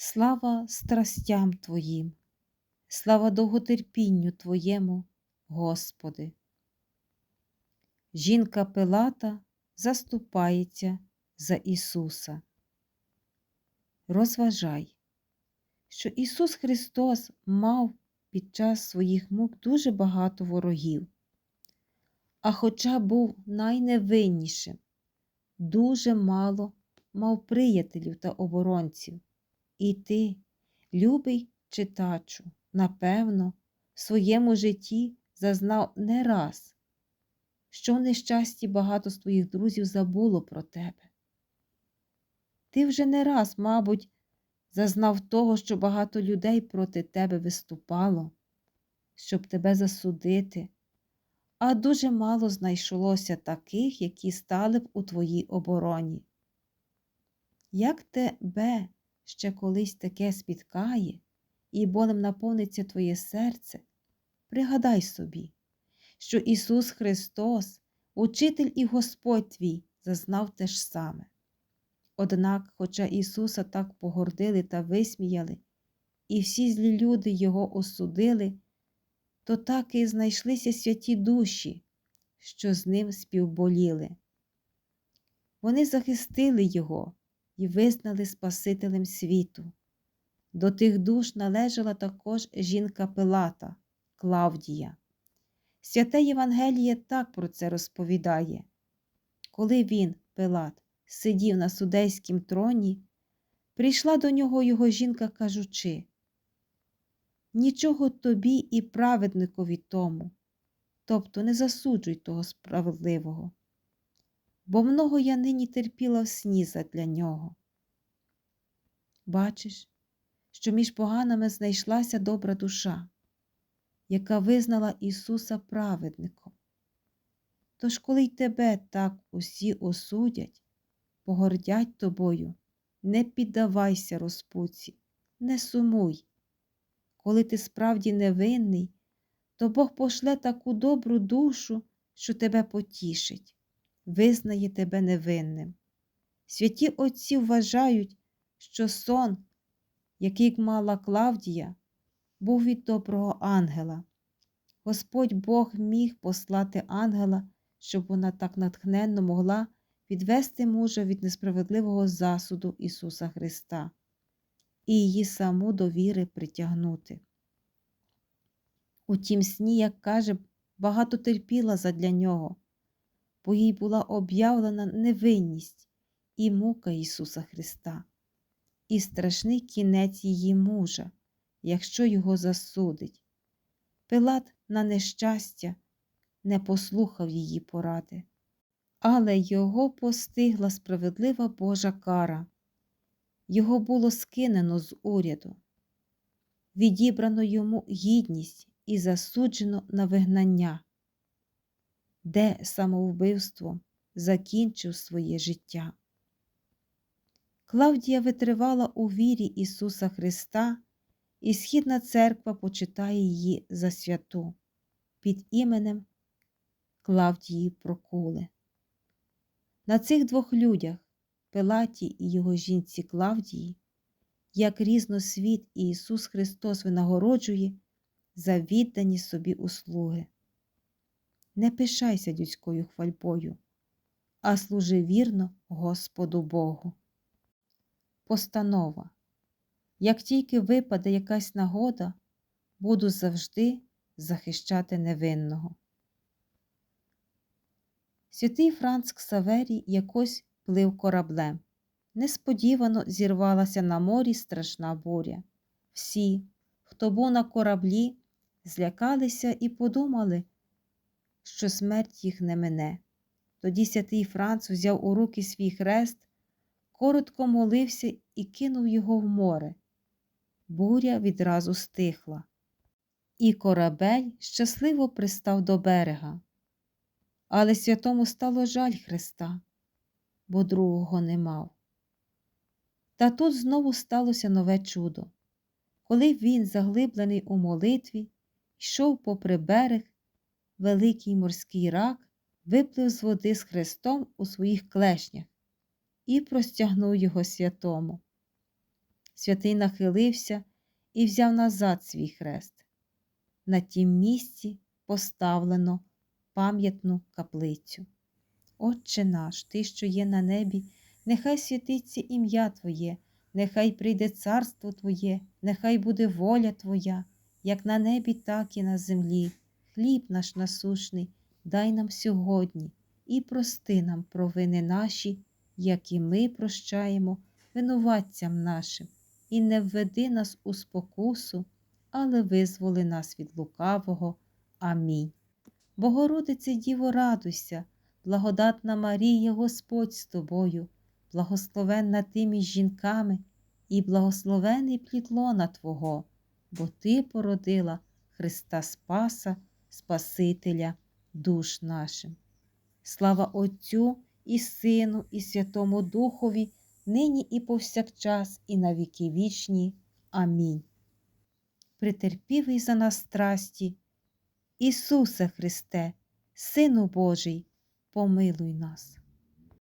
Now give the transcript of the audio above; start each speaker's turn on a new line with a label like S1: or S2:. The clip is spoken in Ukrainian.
S1: Слава страстям Твоїм, слава довготерпінню Твоєму, Господи. Жінка Пилата заступається за Ісуса. Розважай, що Ісус Христос мав під час своїх мук дуже багато ворогів, а хоча був найневиннішим, дуже мало мав приятелів та оборонців. І ти, любий читачу, напевно, в своєму житті зазнав не раз, що в нещасті багато з твоїх друзів забуло про тебе. Ти вже не раз, мабуть, зазнав того, що багато людей проти тебе виступало, щоб тебе засудити, а дуже мало знайшлося таких, які стали б у твоїй обороні. Як тебе ще колись таке спіткає, і болем наповниться твоє серце, пригадай собі, що Ісус Христос, Учитель і Господь твій, зазнав те ж саме. Однак, хоча Ісуса так погордили та висміяли, і всі злі люди Його осудили, то так і знайшлися святі душі, що з ним співболіли. Вони захистили Його і визнали Спасителем світу. До тих душ належала також жінка Пилата, Клавдія. Святе Євангеліє так про це розповідає. Коли він, Пилат, сидів на судейськім троні, прийшла до нього його жінка, кажучи Нічого тобі і праведникові тому, тобто не засуджуй того справедливого бо много я нині терпіла в сні задля нього. Бачиш, що між поганими знайшлася добра душа, яка визнала Ісуса праведником. Тож, коли й тебе так усі осудять, погордять тобою, не піддавайся розпуці, не сумуй. Коли ти справді невинний, то Бог пошле таку добру душу, що тебе потішить визнає тебе невинним. Святі отці вважають, що сон, який мала Клавдія, був від доброго ангела. Господь Бог міг послати ангела, щоб вона так натхненно могла відвести мужа від несправедливого засуду Ісуса Христа і її саму до віри притягнути. Тім сні, як каже, багато терпіла задля нього бо їй була об'явлена невинність і мука Ісуса Христа, і страшний кінець її мужа, якщо його засудить. Пилат, на нещастя, не послухав її поради, але його постигла справедлива Божа кара. Його було скинено з уряду, відібрано йому гідність і засуджено на вигнання де самовбивство закінчив своє життя. Клавдія витривала у вірі Ісуса Христа, і Східна церква почитає її за святу під іменем Клавдії Прокули. На цих двох людях, Пилаті і його жінці Клавдії, як різносвіт і Ісус Христос винагороджує за віддані собі услуги. Не пишайся людською хвальбою, а служи вірно Господу Богу. Постанова. Як тільки випаде якась нагода, буду завжди захищати невинного. Святий Франц Ксаверій якось плив кораблем. Несподівано зірвалася на морі страшна буря. Всі, хто був на кораблі, злякалися і подумали, що смерть їх не мине. Тоді святий Франц взяв у руки свій хрест, коротко молився і кинув його в море. Буря відразу стихла, і корабель щасливо пристав до берега. Але святому стало жаль Христа, бо другого не мав. Та тут знову сталося нове чудо. Коли він, заглиблений у молитві, йшов попри берег, великий морський рак виплив з води з хрестом у своїх клешнях і простягнув його святому. Святий нахилився і взяв назад свій хрест. На тім місці поставлено пам'ятну каплицю. Отче наш, Ти, що є на небі, нехай святиться ім'я Твоє, нехай прийде царство Твоє, нехай буде воля Твоя, як на небі, так і на землі. Хліб наш насушний, дай нам сьогодні і прости нам провини наші, як і ми прощаємо винуватцям нашим, і не введи нас у спокусу, але визволи нас від лукавого. Амінь. Богородице Діво, радуйся, благодатна Марія, Господь з тобою, благословенна ти між жінками, і благословений плід лона Твого, бо Ти породила Христа Спаса, Спасителя душ нашим. Слава Отцю і Сину, і Святому Духові, нині і повсякчас, і на віки вічні. Амінь. Притерпівий за нас страсті, Ісусе Христе, Сину Божий, помилуй нас.